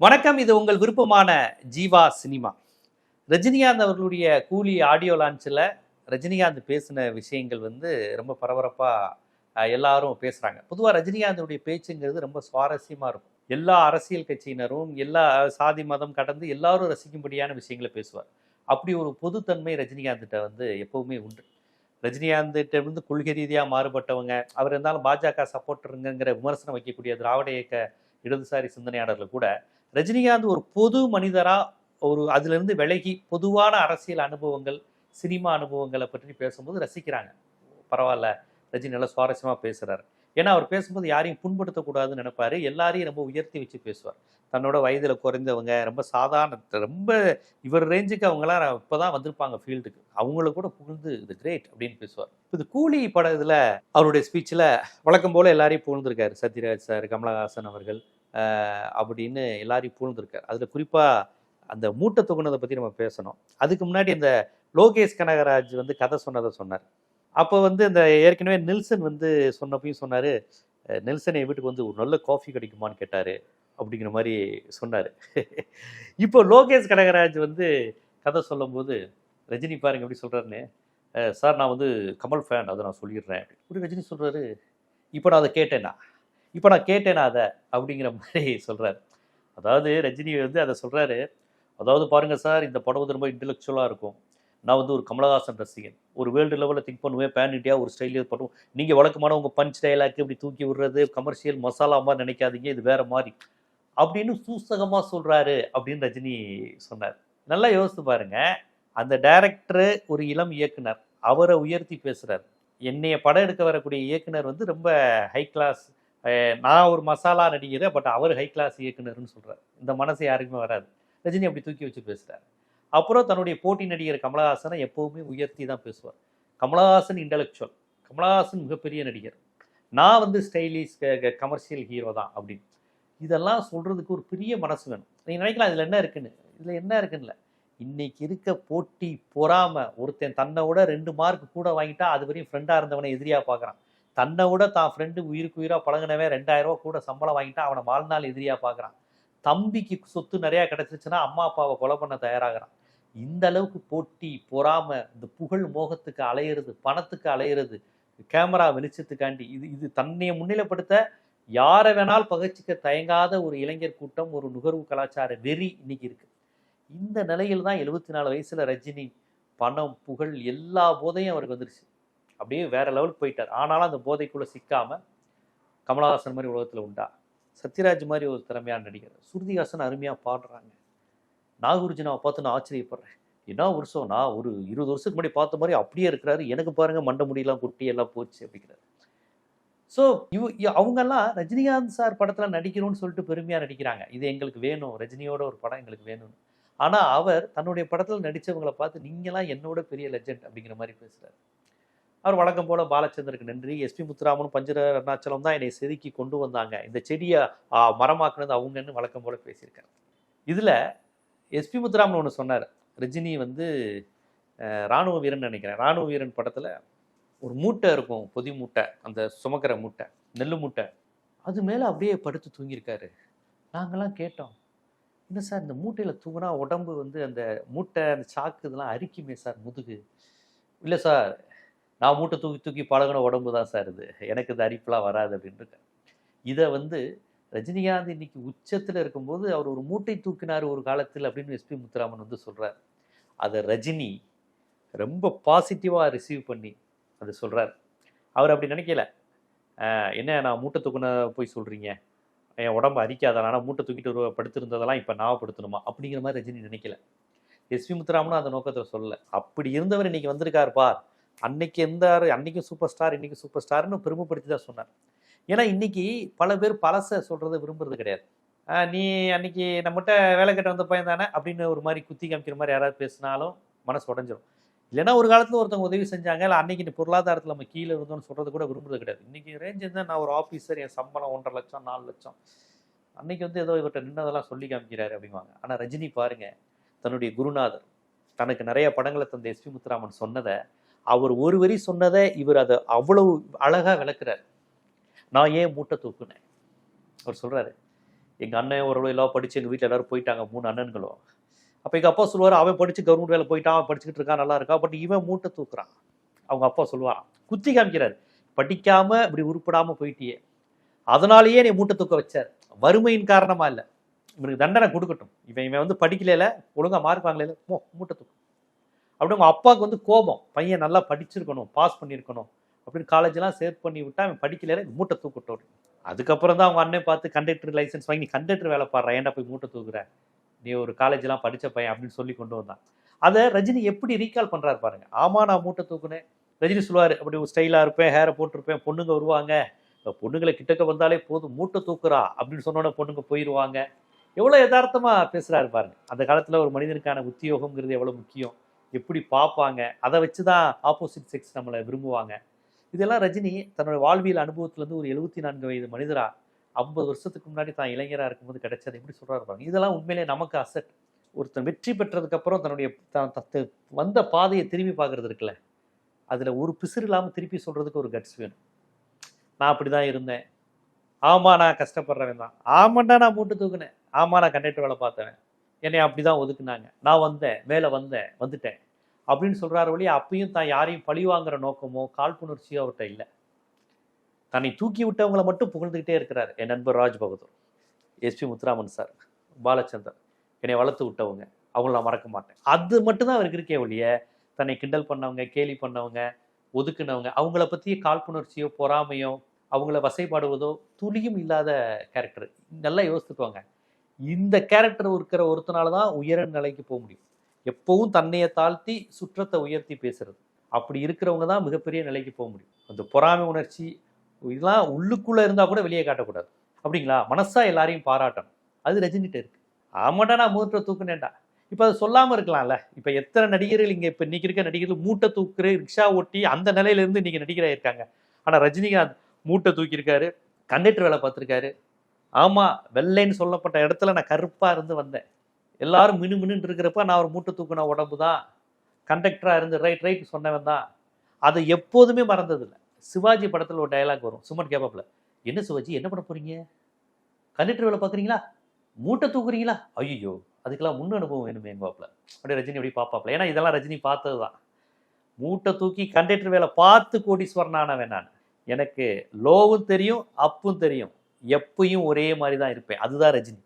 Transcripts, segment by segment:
வணக்கம் இது உங்கள் விருப்பமான ஜீவா சினிமா. ரஜினிகாந்த் அவர்களுடைய கூலி ஆடியோ லான்ச்சில் ரஜினிகாந்த் பேசின விஷயங்கள் வந்து ரொம்ப பரபரப்பாக எல்லாரும் பேசுகிறாங்க பொதுவாக ரஜினிகாந்தோடைய பேச்சுங்கிறது ரொம்ப சுவாரஸ்யமாக இருக்கும். எல்லா அரசியல் கட்சியினரும் எல்லா சாதி மதம் கடந்து எல்லாரும் ரசிக்கும்படியான விஷயங்களை பேசுவார். அப்படி ஒரு பொதுத்தன்மை ரஜினிகாந்த்கிட்ட வந்து எப்பவுமே உண்டு. ரஜினிகாந்த்கிட்ட இருந்து கொள்கை ரீதியாக மாறுபட்டவங்க அவர் இருந்தாலும் பாஜக சப்போர்ட்டருங்கிற விமர்சனம் வைக்கக்கூடிய திராவிட இயக்க இடதுசாரி சிந்தனையாளர்கள் கூட ரஜினிகாந்த் ஒரு பொது மனிதரா ஒரு அதிலிருந்து விலகி பொதுவான அரசியல் அனுபவங்கள் சினிமா அனுபவங்களை பற்றி பேசும்போது ரசிக்கிறாங்க. பரவாயில்ல ரஜினி நல்லா சுவாரஸ்யமாக பேசுகிறாரு ஏன்னா அவர் பேசும்போது யாரையும் புண்படுத்தக்கூடாதுன்னு நினைப்பாரு. எல்லாரையும் ரொம்ப உயர்த்தி வச்சு பேசுவார். தன்னோட வயதில் குறைந்தவங்க ரொம்ப சாதாரண ரொம்ப இவர் ரேஞ்சுக்கு அவங்களாம் இப்போ தான் வந்திருப்பாங்க ஃபீல்டுக்கு அவங்கள கூட புகழ்ந்து இது கிரேட் அப்படின்னு பேசுவார். இது கூலி பட இதில் அவருடைய ஸ்பீச்சில் வழக்கம் போல் எல்லாரையும் புகழ்ந்துருக்காரு. சத்யராஜ் சார் கமலஹாசன் அவர்கள் அப்படின்னு எல்லாரையும் பூழ்ந்திருக்கார் அதில் குறிப்பாக அந்த மூட்டை தொகுனதை பற்றி நம்ம பேசணும். அதுக்கு முன்னாடி இந்த லோகேஷ் கனகராஜ் வந்து கதை சொன்னதை சொன்னார். அப்போ வந்து இந்த ஏற்கனவே நெல்சன் வந்து சொன்னப்பையும் சொன்னார் நெல்சன் என் வீட்டுக்கு வந்து ஒரு நல்ல காஃபி கிடைக்குமான்னு கேட்டார் அப்படிங்கிற மாதிரி சொன்னார். இப்போ லோகேஷ் கனகராஜ் வந்து கதை சொல்லும்போது ரஜினி பாருங்க எப்படி சொல்கிறாருன்னு சார் நான் வந்து கமல் ஃபேன் அதை நான் சொல்லிடுறேன். அப்படி ரஜினி சொல்கிறாரு இப்போ நான் அதை கேட்டேன்னா? இப்போ நான் கேட்டேனா அதை? அப்படிங்கிற மாதிரி சொல்கிறார் அதாவது ரஜினி வந்து அதை சொல்கிறாரு அதாவது பாருங்கள் சார் இந்த படம் வந்து ரொம்ப இன்டெலெக்சுவலாக இருக்கும். நான் வந்து ஒரு கமலஹாசன் ரசிகன். ஒரு வேர்ல்டு லெவலில் திங்க் பண்ணுவேன். பேன் இண்டியா ஒரு ஸ்டைலில் பண்ணுவோம் நீங்கள் வழக்கமான உங்கள் பஞ்ச் டைலாக் இப்படி தூக்கி விடுறது கமர்ஷியல் மசாலா மாதிரி நினைக்காதீங்க. இது வேறு மாதிரி. அப்படின்னு சூசகமாக சொல்கிறாரு அப்படின்னு ரஜினி சொன்னார். நல்லா யோசித்து பாருங்க. அந்த டைரக்டரு ஒரு இளம் இயக்குனர் அவரை உயர்த்தி பேசுகிறார் என்னைய படம் எடுக்க வரக்கூடிய இயக்குனர் வந்து ரொம்ப ஹை கிளாஸ் நான் ஒரு மசாலா நடிகர் பட் அவர் ஹை கிளாஸ் இயக்குனர்னு சொல்கிறார் இந்த மனசு யாருக்குமே வராது. ரஜினி அப்படி தூக்கி வச்சு பேசுகிறார் அப்புறம் தன்னுடைய போட்டி நடிகர் கமலஹாசனை எப்போவுமே உயர்த்தி தான் பேசுவார். கமலஹாசன் இன்டலெக்சுவல் கமலஹாசன் மிகப்பெரிய நடிகர். நான் வந்து ஸ்டைலிஷ் கமர்ஷியல் ஹீரோ தான் அப்படின்னு. இதெல்லாம் சொல்கிறதுக்கு ஒரு பெரிய மனசு வேணும். நீங்கள் நினைக்கலாம் இதில் என்ன இருக்குன்னு. இதில் என்ன இருக்குன்னு இன்னைக்கு இருக்க போட்டி பொறாமல் ஒருத்தன் தன்னை விட ரெண்டு மார்க் கூட வாங்கிட்டா அது வரையும் ஃப்ரெண்டாக இருந்தவனை எதிரியாக பார்க்குறான். தன்னை விட தான் ஃப்ரெண்டு உயிருக்கு உயிராக பழங்கினவே ரெண்டாயிரம் ரூபா கூட சம்பளம் வாங்கிட்டா அவனை வாழ்நாள் எதிரியாக பார்க்குறான் தம்பிக்கு சொத்து நிறையா கிடச்சிருச்சுன்னா அம்மா அப்பாவை கொலை பண்ண தயாராகிறான். இந்த அளவுக்கு போட்டி பொறாம இந்த புகழ் மோகத்துக்கு அலையிறது பணத்துக்கு அலையிறது கேமரா வெளிச்சத்துக்காண்டி இது இது தன்னையை முன்னிலைப்படுத்த யாரை வேணால் பகச்சிக்க தயங்காத ஒரு இளைஞர் கூட்டம் ஒரு நுகர்வு கலாச்சார வெறி இன்னைக்கு இருக்கு. இந்த நிலையில் தான் எழுபத்தி நாலு வயசுல ரஜினி பணம் புகழ் எல்லா போதையும் அவருக்கு வந்துருச்சு. அப்படியே வேற லெவலுக்கு போயிட்டார். ஆனாலும் அந்த போதைக்குள்ள சிக்காம கமலஹாசன் மாதிரி உலகத்துல உண்டா? சத்யராஜ் மாதிரி ஒரு திறமையான நடிகர். சுருதிஹாசன் அருமையா பாடுறாங்க. நாகூர்ஜினாவை பார்த்து நான் ஆச்சரியப்படுறேன். என்ன வருஷம் நான் ஒரு இருபது வருஷத்துக்கு முன்னாடி பார்த்த மாதிரி அப்படியே இருக்கிறாரு. எனக்கு பாருங்க மண்டை முடியெல்லாம் குட்டி எல்லாம் போச்சு அப்படிங்கிறாரு. ஸோ இவ் அவங்கெல்லாம் ரஜினிகாந்த் சார் படத்தில் நடிக்கணும்னு சொல்லிட்டு பெருமையாக நடிக்கிறாங்க. இது எங்களுக்கு வேணும். ரஜினியோட ஒரு படம் எங்களுக்கு வேணும்னு. ஆனால் அவர் தன்னுடைய படத்தில் நடித்தவங்களை பார்த்து நீங்களாம் என்னோட பெரிய லெஜெண்ட் அப்படிங்கிற மாதிரி பேசுகிறார் அவர் வழக்கம் போல பாலச்சந்தருக்கு நன்றி. எஸ்பி முத்துராமனும் பஞ்சர அருணாச்சலம் தான் என்னை செதுக்கி கொண்டு வந்தாங்க. இந்த செடியை மரமாக்குனது அவங்கன்னு வழக்கம் போல பேசியிருக்காரு. இதில் எஸ்பி முத்துராமன் ஒன்று சொன்னார். ரஜினி வந்து இராணுவ ராணுவ வீரன் நினைக்கிறேன். ராணுவ வீரன் படத்தில் ஒரு மூட்டை இருக்கும் பொதி மூட்டை அந்த சுமக்கிற மூட்டை நெல் மூட்டை. அது மேலே அப்படியே படுத்து தூங்கியிருக்காரு. நாங்கெல்லாம் கேட்டோம். என்ன சார் இந்த மூட்டையில் தூங்கினா உடம்பு வந்து அந்த மூட்டை அந்த சாக்கு இதெல்லாம் அரிக்குமே சார் முதுகு. இல்லை சார் நான் மூட்டை தூக்கி தூக்கி பழகின உடம்பு தான் சார் இது. எனக்கு இந்த அரிப்புலாம் வராது அப்படின்ட்டு இதை வந்து ரஜினிகாந்த் இன்னைக்கு உச்சத்தில் இருக்கும்போது அவர் ஒரு மூட்டை தூக்கினார் ஒரு காலத்தில் அப்படின்னு எஸ்பி முத்துராமன் வந்து சொல்கிறார் அதை ரஜினி ரொம்ப பாசிட்டிவாக ரிசீவ் பண்ணி அது சொல்கிறார் அவர் அப்படி நினைக்கல. என்ன நான் மூட்டை தூக்குன போய் சொல்கிறீங்க என் உடம்பு அரிக்காதான் ஆனால் மூட்டை தூக்கிட்டு ஒரு படுத்திருந்ததெல்லாம் இப்போ ஞாபகப்படுத்தணுமா? அப்படிங்கிற மாதிரி ரஜினி நினைக்கல. எஸ்பி முத்துராமனும் அந்த நோக்கத்தில் சொல்லலை. அப்படி இருந்தவர் இன்னைக்கு வந்திருக்கார் பார் அன்னைக்கு எந்த அன்னைக்கு சூப்பர் ஸ்டார் இன்னைக்கு சூப்பர் ஸ்டார்னு பெருமைப்படுத்தி தான் சொன்னார். ஏன்னா இன்னைக்கு பல பேர் பழசை சொல்றதை விரும்புறது கிடையாது. நீ அன்னைக்கு நம்மகிட்ட வேலை கட்ட வந்த பையன் தானே அப்படின்னு ஒரு மாதிரி குத்தி காமிக்கிற மாதிரி யாராவது பேசினாலும் மனசு உடஞ்சிரும். இல்லைன்னா ஒரு காலத்தில் ஒருத்தவங்க உதவி செஞ்சாங்க இல்லை அன்னைக்கு இந்த பொருளாதாரத்தில் நம்ம கீழே இருந்தோம்னு சொல்றது கூட விரும்புறது கிடையாது. இன்னைக்கு ரேஞ்ச் இருந்தால் நான் ஒரு ஆஃபீஸர் என் சம்பளம் ஒன்றரை லட்சம் நாலு லட்சம். அன்னைக்கு வந்து ஏதோ இவர்கிட்ட நின்னதெல்லாம் சொல்லி காமிக்கிறாரு அப்படிங்குவாங்க ஆனால் ரஜினி பாருங்க தன்னுடைய குருநாதர் தனக்கு நிறைய படங்களை தந்த எஸ்பி முத்துராமன் சொன்னதை அவர் ஒரு வரி சொன்னதை இவர் அதை அவ்வளவு அழகாக விளக்குறார். நான் ஏன் மூட்டை தூக்குனேன்? அவர் சொல்கிறாரு எங்கள் அண்ணன் ஒரு எல்லாம் படித்து எங்கள் வீட்டில் எல்லாரும் போயிட்டாங்க மூணு அண்ணன்களும். அப்போ எங்கள் அப்பா சொல்லுவார் அவன் படித்து கவர்மெண்ட் வேலை போயிட்டான் அவன் படிச்சுக்கிட்டு இருக்கான் நல்லா இருக்கா பட் இவன் மூட்டை தூக்குறான். அவங்க அப்பா சொல்லுவான் குத்தி காமிக்கிறார் படிக்காமல் இப்படி உருப்படாமல் போயிட்டியே. அதனாலேயே நீ மூட்டை தூக்க வச்சார். வறுமையின் காரணமாக இல்லை. இவனுக்கு தண்டனை கொடுக்கட்டும். இவன் இவன் வந்து படிக்கல ஒழுங்கா மார்க் வாங்கல மூட்டை தூக்கும் அப்படி உங்க அப்பாவுக்கு வந்து கோபம். பையன் நல்லா படிச்சிருக்கணும் பாஸ் பண்ணியிருக்கணும் அப்படின்னு காலேஜெலாம் சேர்த்து பண்ணி விட்டா அவன் படிக்கல மூட்டை தூக்கட்டும் அதுக்கப்புறம் தான் அவங்க அண்ணன் பார்த்து கண்டக்டர் லைசன்ஸ் வாங்கி கண்டக்டர் வேலை பாடுற ஏன்டா போய் மூட்டை தூக்குற? நீ ஒரு காலேஜெலாம் படித்த பையன் அப்படின்னு சொல்லி கொண்டு வந்தான். அதை ரஜினி எப்படி ரீகால் பண்ணுறாரு பாருங்க. ஆமாம் நான் மூட்டை தூக்குனேன். ரஜினி சொல்லுவார் அப்படி ஸ்டைலாக இருப்பேன் ஹேரை போட்டிருப்பேன் பொண்ணுங்க வருவாங்க. பொண்ணுங்களை கிட்டக்க வந்தாலே போதும் மூட்டை தூக்குறா அப்படின்னு சொன்னோட பொண்ணுங்க போயிடுவாங்க எவ்வளோ யதார்த்தமாக பேசுகிறாரு பாருங்க. அந்த காலத்தில் ஒரு மனிதனுக்கான உத்தியோகங்கிறது எவ்வளோ முக்கியம். எப்படி பார்ப்பாங்க? அதை வச்சு தான் ஆப்போசிட் செக்ஸ் நம்மளை விரும்புவாங்க. இதெல்லாம் ரஜினி தன்னோட வாழ்வியல் அனுபவத்திலேருந்து ஒரு எழுபத்தி நான்கு வயது மனிதரா ஐம்பது வருஷத்துக்கு முன்னாடி தான் இளைஞராக இருக்கும்போது கிடைச்சது எப்படி சொல்கிறாரு பாருங்க. இதெல்லாம் உண்மையிலே நமக்கு அசட் ஒருத்தன் வெற்றி பெற்றதுக்கப்புறம் தன்னுடைய தான் வந்த பாதையை திரும்பி பார்க்கறது இருக்குல்ல. அதில் ஒரு பிசிறு இல்லாமல் திருப்பி சொல்கிறதுக்கு ஒரு கட்ஸ் வேணும். நான் அப்படி தான் இருந்தேன். ஆமாம் நான் கஷ்டப்படுறவன் தான். ஆமாண்டா நான் மூட்டு தூக்குனேன். ஆமாம் நான் கண்டக்டர் வேலை பார்த்தவன். என்னை அப்படி தான் ஒதுக்குனாங்க. நான் வந்தேன் மேலே வந்தேன் வந்துட்டேன். அப்படின்னு சொல்கிறார் வழி அப்பயும் தான் யாரையும் பழி வாங்குற நோக்கமோ காழ்ப்புணர்ச்சியோ அவர்கிட்ட இல்லை. தன்னை தூக்கி விட்டவங்களை மட்டும் புகழ்ந்துக்கிட்டே இருக்கிறார் என் நண்பர் ராஜ் பகதூர் எஸ்பி முத்துராமன் சார் பாலச்சந்தர். என்னை வளர்த்து விட்டவங்க. அவங்கள நான் மறக்க மாட்டேன். அது மட்டும்தான் அவருக்கு இருக்கே ஒழிய தன்னை கிண்டல் பண்ணவங்க கேலி பண்ணவங்க ஒதுக்குனவங்க அவங்கள பற்றிய காழ்ப்புணர்ச்சியோ பொறாமையோ அவங்கள வசைப்பாடுவதோ துளியும் இல்லாத கேரக்டர் நல்லா யோசித்துக்கோங்க. இந்த கேரக்டர் இருக்கிற ஒருத்தனால தான் உயர நிலைக்கு போக முடியும். எப்பவும் தன்னையை தாழ்த்தி சுற்றத்தை உயர்த்தி பேசுறது. அப்படி இருக்கிறவங்க தான் மிகப்பெரிய நிலைக்கு போக முடியும். அந்த பொறாமை உணர்ச்சி இதெல்லாம் உள்ளுக்குள்ளே இருந்தால் கூட வெளியே காட்டக்கூடாது. அப்படிங்களா? மனசா எல்லாரையும் பாராட்டணும். அது ரஜினிகிட்ட இருக்கு. ஆமாட்டா நான் மூட்டை தூக்குனேன்டா. இப்போ அது சொல்லாமல் இருக்கலாம்ல. இப்போ எத்தனை நடிகர்கள் இங்கே இப்போ இன்னைக்கு இருக்க நடிகர்கள் மூட்டை தூக்குற ரிக்ஷா ஓட்டி அந்த நிலையிலேருந்து நீங்கள் நடிகராக இருக்காங்க ஆனால் ரஜினிகாந்த் மூட்டை தூக்கியிருக்காரு கண்டக்டர் வேலை பார்த்துருக்காரு. ஆமாம் வெள்ளைன்னு சொல்லப்பட்ட இடத்துல நான் கருப்பாக இருந்து வந்தேன். எல்லாரும் மினு மினுன்னு இருக்கிறப்ப நான் ஒரு மூட்டை தூக்குன உடம்பு தான் கண்டக்டராக இருந்து ரைட் ரைட் சொன்னவன் தான். அதை எப்போதுமே மறந்ததில்லை. சிவாஜி படத்தில் ஒரு டைலாக் வரும். சுமன் கேப்பாப்ல என்ன சிவாஜி என்ன பண்ண போகிறீங்க கண்டக்டர் வேலை பார்க்குறீங்களா? மூட்டை தூக்குறீங்களா? ஐயோ அதுக்கெல்லாம் முன் அனுபவம் வேணுமே எங்கப்பாப்ல அப்படியே ரஜினி அப்படி பார்ப்பாப்ல ஏன்னா இதெல்லாம் ரஜினி பார்த்தது தான் மூட்டை தூக்கி கண்டக்டர் வேலை பார்த்து கோடீஸ்வரனானவன் நான். எனக்கு லோவும் தெரியும் அப்பும் தெரியும். எப்பயும் ஒரே மாதிரி தான் இருப்பேன். அதுதான் ரஜினி.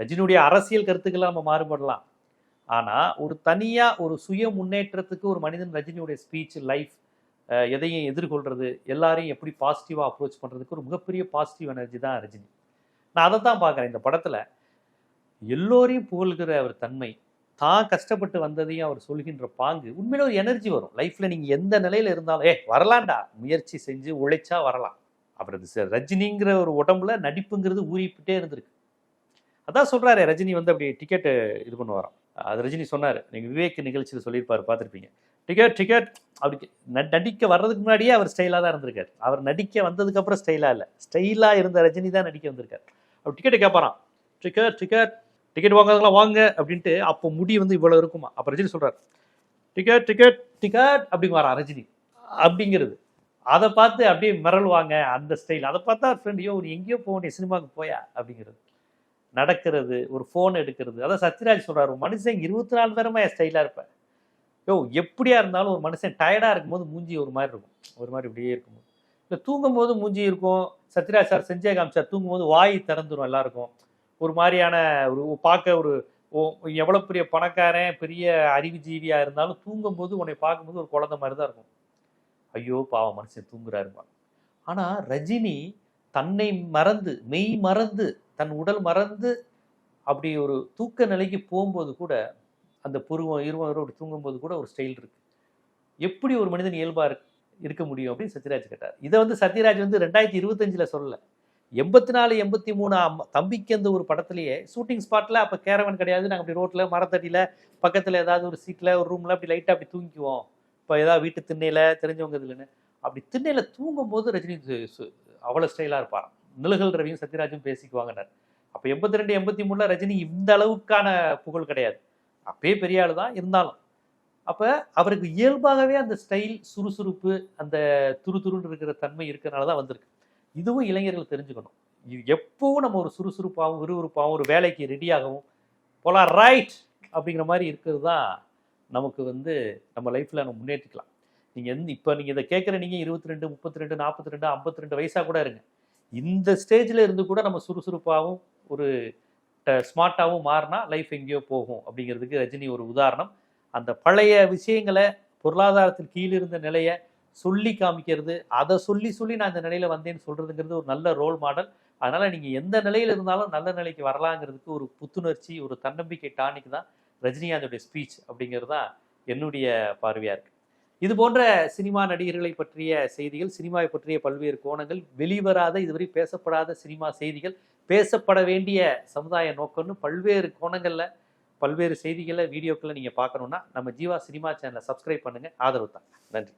ரஜினியுடைய அரசியல் கருத்துக்கெல்லாம் நம்ம மாறுபடலாம். ஆனால் ஒரு தனியாக ஒரு சுய முன்னேற்றத்துக்கு ஒரு மனிதன் ரஜினியுடைய ஸ்பீச் லைஃப் எதையும் எதிர்கொள்கிறது எல்லாரையும் எப்படி பாசிட்டிவாக அப்ரோச் பண்ணுறதுக்கு ஒரு மிகப்பெரிய பாசிட்டிவ் எனர்ஜி தான் ரஜினி. நான் அதை தான் பார்க்குறேன். இந்த படத்தில் எல்லோரையும் புகழ்கிற அவர் தன்மை தான் கஷ்டப்பட்டு வந்ததையும் அவர் சொல்கின்ற பாங்கு உண்மையில ஒரு எனர்ஜி வரும். லைஃப்பில் நீங்கள் எந்த நிலையில் இருந்தாலும் ஏ வரலாம்டா முயற்சி செஞ்சு உழைச்சா வரலாம். அப்புறம் ரஜினிங்கிற ஒரு உடம்புல நடிப்புங்கிறது ஊறிப்பிட்டே இருந்திருக்கு. அதான் சொல்கிறாரு ரஜினி வந்து அப்படி டிக்கெட்டு இது பண்ணுவாராம். அது ரஜினி சொன்னார் நீங்கள் விவேக் நிகழ்ச்சியில் சொல்லியிருப்பார் பார்த்துருப்பீங்க. டிக்கெட் டிக்கெட் அப்படி ந- நடிக்க வர்றதுக்கு முன்னாடியே அவர் ஸ்டைலாக தான் இருந்திருக்கார். அவர் நடிக்க வந்ததுக்கப்புறம் ஸ்டைலாக இல்லை. ஸ்டைலாக இருந்த ரஜினி தான் நடிக்க வந்திருக்கார். அவர் டிக்கெட்டு கேட்பாராம் டிக்கெட் டிக்கெட் டிக்கெட் வாங்குறதுலாம் வாங்க அப்படின்ட்டு அப்போ முடி வந்து இவ்வளோ இருக்குமா? அப்போ ரஜினி சொல்கிறார் டிக்கெட் டிக்கெட் டிக்கெட் அப்படிங்க வரான் ரஜினி. அப்படிங்கிறது. அதை பார்த்து அப்படியே மிரள்வாங்க அந்த ஸ்டைல் அதை பார்த்தா ஃப்ரெண்ட் யோ நீ எங்கேயோ போகணும் சினிமாவுக்கு போயா? அப்படிங்கிறது. நடக்கிறது ஒரு ஃபோன் எடுக்கிறது. அதான் சத்யராஜ் சொல்கிறார் ஒரு மனுஷன் இருபத்தி நாலு நேரமா என் ஸ்டைலாக இருப்பேன். யோ எப்படியா இருந்தாலும் ஒரு மனுஷன் டயர்டாக இருக்கும்போது மூஞ்சி ஒரு மாதிரி இருக்கும். ஒரு மாதிரி இப்படியே இருக்கும்போது. இல்லை தூங்கும்போது மூஞ்சி இருக்கும். சத்யராஜ் சார் செஞ்சே காமிச்சார். தூங்கும்போது வாய் திறந்துடும் எல்லாருக்கும். ஒரு மாதிரியான ஒரு பார்க்க ஒரு ஓ- பெரிய பணக்காரன் பெரிய அறிவுஜீவியாக இருந்தாலும் தூங்கும்போது உன்னை பார்க்கும்போது ஒரு குழந்த மாதிரி தான் இருக்கும். ஐயோ பாவம் மனுஷன் தூங்குறாருமா ஆனால் ரஜினி தன்னை மறந்து மெய் மறந்து தன் உடல் மறந்து அப்படி ஒரு தூக்க நிலைக்கு போகும்போது கூட அந்த புருவம் இருவம் அப்படி தூங்கும்போது கூட ஒரு ஸ்டைல் இருக்குது எப்படி ஒரு மனிதன் இயல்பாக இருக்கு- இருக்க முடியும் அப்படின்னு சத்யராஜ் கேட்டார். இதை வந்து சத்யராஜ் வந்து ரெண்டாயிரத்தி இருபத்தஞ்சில் சொல்லலை. எண்பத்தி நாலு எண்பத்தி மூணு தம்பிக்கு அந்த ஒரு படத்துலேயே ஷூட்டிங் ஸ்பாட்டில் அப்போ கேரவன் கிடையாது. நாங்கள் அப்படி ரோட்டில் மரத்தடியில் பக்கத்தில் ஏதாவது ஒரு சீட்டில் ஒரு ரூமில் அப்படி லைட்டாக அப்படி தூங்கிக்குவோம். இப்போ ஏதாவது வீட்டு திண்ணையில் தெரிஞ்சவங்க இதுலன்னு. அப்படி திண்ணையில் தூங்கும் போது ரஜினி அவ்வளோ ஸ்டைலாக இருப்பாராம். நிலகல் ரவியும் சத்யராஜும் பேசிக்குவாங்கன்னார். அப்போ எண்பத்தி ரெண்டு எண்பத்தி மூணில் ரஜினி இந்த அளவுக்கான புகழ் கிடையாது. அப்பயே பெரிய ஆளு தான் இருந்தாலும். அப்போ அவருக்கு இயல்பாகவே அந்த ஸ்டைல் சுறுசுறுப்பு அந்த துருதுருன்னு இருக்கிற தன்மை இருக்கிறனால தான் வந்திருக்கு. இதுவும் இளைஞர்கள் தெரிஞ்சுக்கணும். இது எப்பவும் நம்ம ஒரு சுறுசுறுப்பாகவும் விறுவிறுப்பாகவும் ஒரு வேலைக்கு ரெடியாகவும் போலாம் ரைட் அப்படிங்கிற மாதிரி இருக்கிறது தான் நமக்கு வந்து நம்ம லைஃப்பில் நம்ம முன்னேற்றிக்கலாம். நீங்கள் எந்த இப்போ நீங்கள் இதை கேட்குற நீங்கள் இருபத்தி ரெண்டு முப்பத்தி ரெண்டு நாற்பத்தி ரெண்டு ஐம்பத்தி ரெண்டு வயசாக கூட இருங்க. இந்த ஸ்டேஜில் இருந்து கூட நம்ம சுறுசுறுப்பாகவும் ஒரு ஸ்மார்ட்டாகவும் மாறினா லைஃப் எங்கேயோ போகும் அப்படிங்கிறதுக்கு ரஜினி ஒரு உதாரணம். அந்த பழைய விஷயங்களை பொருளாதாரத்தில் கீழே இருந்த நிலையை சொல்லி காமிக்கிறது அதை சொல்லி சொல்லி நான் இந்த நிலையில் வந்தேன்னு சொல்கிறதுங்கிறது ஒரு நல்ல ரோல் மாடல் அதனால் நீங்கள் எந்த நிலையில் இருந்தாலும் நல்ல நிலைக்கு வரலாங்கிறதுக்கு ஒரு புத்துணர்ச்சி ஒரு தன்னம்பிக்கை டானிக் தான் ரஜினிகாந்தோடைய ஸ்பீச் அப்படிங்கிறது தான் என்னுடைய பார்வையாக இருக்குது இது போன்ற சினிமா நடிகர்களை பற்றிய செய்திகள் சினிமாவை பற்றிய பல்வேறு கோணங்கள் வெளிவராத இதுவரை பேசப்படாத சினிமா செய்திகள் பேசப்பட வேண்டிய சமுதாய நோக்கம்னு பல்வேறு கோணங்களில் பல்வேறு செய்திகளை வீடியோக்களை நீங்கள் பார்க்கணுன்னா நம்ம ஜீவா சினிமா சேனலை சப்ஸ்கிரைப் பண்ணுங்கள் ஆதரவு தான் நன்றி.